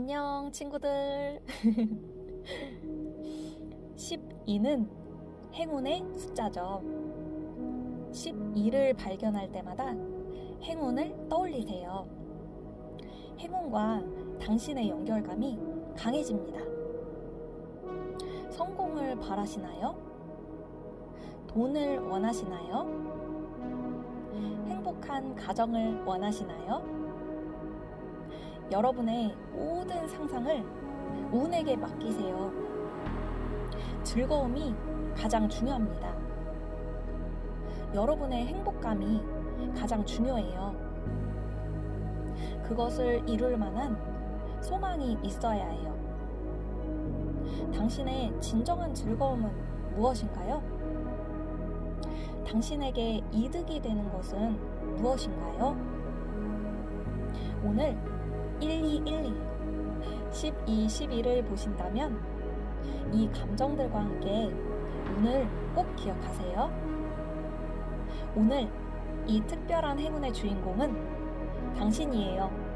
안녕, 친구들. 12는 행운의 숫자죠. 12를 발견할 때마다 행운을 떠올리세요. 행운과 당신의 연결감이 강해집니다. 성공을 바라시나요? 돈을 원하시나요? 행복한 가정을 원하시나요? 여러분의 모든 상상을 운에게 맡기세요. 즐거움이 가장 중요합니다. 여러분의 행복감이 가장 중요해요. 그것을 이룰 만한 소망이 있어야 해요. 당신의 진정한 즐거움은 무엇인가요? 당신에게 이득이 되는 것은 무엇인가요? 오늘 1212, 12, 11을 보신다면 이 감정들과 함께 오늘 꼭 기억하세요. 오늘 이 특별한 행운의 주인공은 당신이에요.